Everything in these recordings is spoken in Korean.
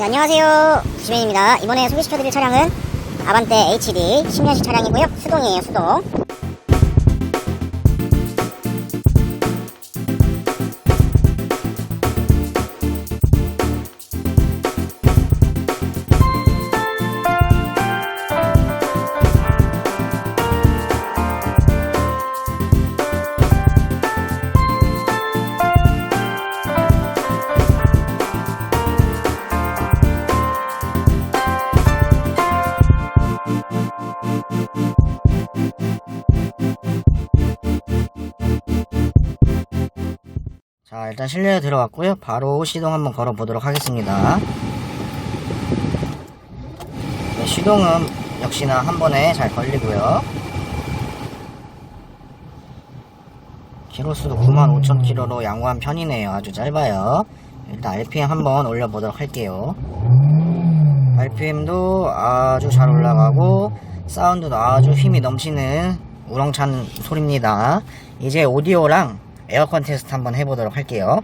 네, 안녕하세요. 지맨입니다. 이번에 소개시켜드릴 차량은 아반떼 HD 10년식 차량이고요. 수동이에요, 수동. 자, 일단 실내에 들어갔고요. 바로 시동 한번 걸어 보도록 하겠습니다. 네, 시동은 역시나 한 번에 잘 걸리고요. 키로수도 95,000km로 양호한 편이네요. 아주 짧아요. 일단 RPM 한번 올려보도록 할게요. RPM도 아주 잘 올라가고 사운드도 아주 힘이 넘치는 우렁찬 소리입니다. 이제 오디오랑 에어컨 테스트 한번 해보도록 할게요.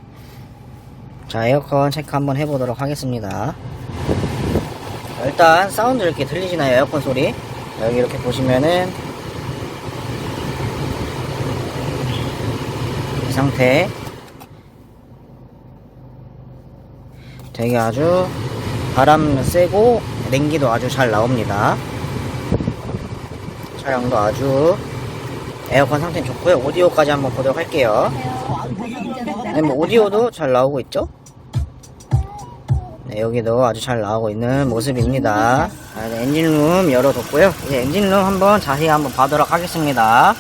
자, 에어컨 체크 한번 해보도록 하겠습니다. 일단 사운드 이렇게 들리시나요? 에어컨 소리? 여기 이렇게 보시면은 이 상태 되게 아주 바람 세고 냉기도 아주 잘 나옵니다. 차량도 아주 에어컨 상태는 좋고요. 오디오까지 한번 보도록 할게요. 네, 뭐 오디오도 잘 나오고 있죠? 네, 여기도 아주 잘 나오고 있는 모습입니다. 자, 이제 엔진룸 열어뒀고요. 이제 엔진룸 한번 자세히 한번 봐도록 하겠습니다.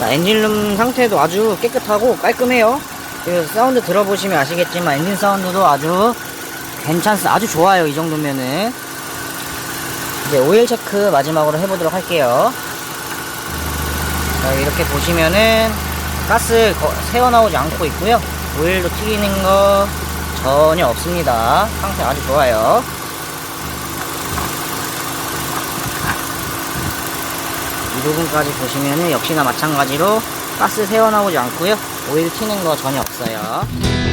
자, 엔진룸 상태도 아주 깨끗하고 깔끔해요. 그래서 사운드 들어보시면 아시겠지만 엔진 사운드도 아주 괜찮스, 아주 좋아요. 이 정도면은. 이제 오일 체크 마지막으로 해보도록 할게요. 자, 이렇게 보시면은 가스 거- 새어 나오지 않고 있고요. 오일도 튀기는 거 전혀 없습니다. 상태 아주 좋아요. 이 부분까지 보시면은 역시나 마찬가지로 가스 새어나오지 않고요. 오일 튀는 거 전혀 없어요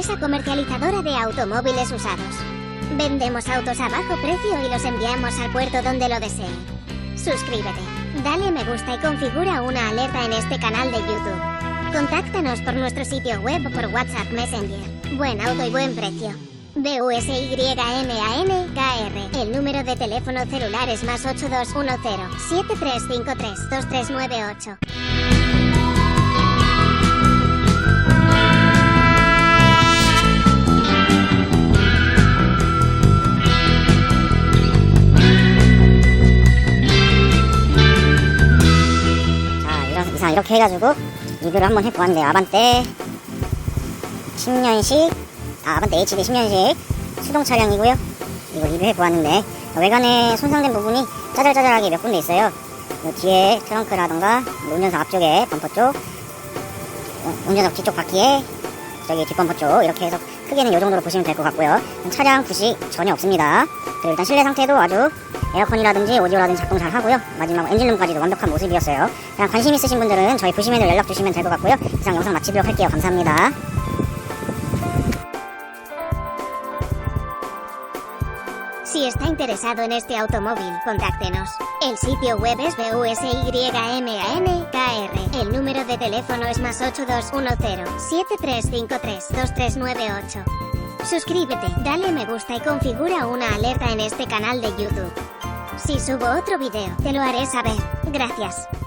empresa comercializadora de automóviles usados. Vendemos autos a bajo precio y los enviamos al puerto donde lo desee. Suscríbete, dale me gusta y configura una alerta en este canal de YouTube. Contáctanos por nuestro sitio web o por WhatsApp Messenger. Buen auto y buen precio. BUSYMAN KR. El número de teléfono celular es más 8210 7353 2398. 이렇게 해가지고 리뷰를 한번 해보았는데 아반떼 10년식 아, 아반떼 HD 10년식 수동 차량이고요. 이거 리뷰해 보았는데 외관에 손상된 부분이 짜잘짜잘하게 몇 군데 있어요. 요 뒤에 트렁크라던가 운전석 앞쪽에 범퍼 쪽, 어, 운전석 뒤쪽 바퀴에 저기 뒷범퍼 쪽 이렇게 해서 크게는 이 정도로 보시면 될 것 같고요. 차량 부식 전혀 없습니다. 그리고 일단 실내 상태도 아주 에어컨이라든지 오디오라든지 작동 잘 하고요. 마지막 엔진룸까지도 완벽한 모습이었어요. 그냥 관심 있으신 분들은 저희 부시맨으로 연락 주시면 될 것 같고요. 이상 영상 마치도록 할게요. 감사합니다. Si está interesado en este automóvil, contáctenos. El sitio web es BUSYMANKR. El número de teléfono es más 8210-7353-2398. Suscríbete, dale me gusta y configura una alerta en este canal de YouTube. Si subo otro video, te lo haré saber. Gracias.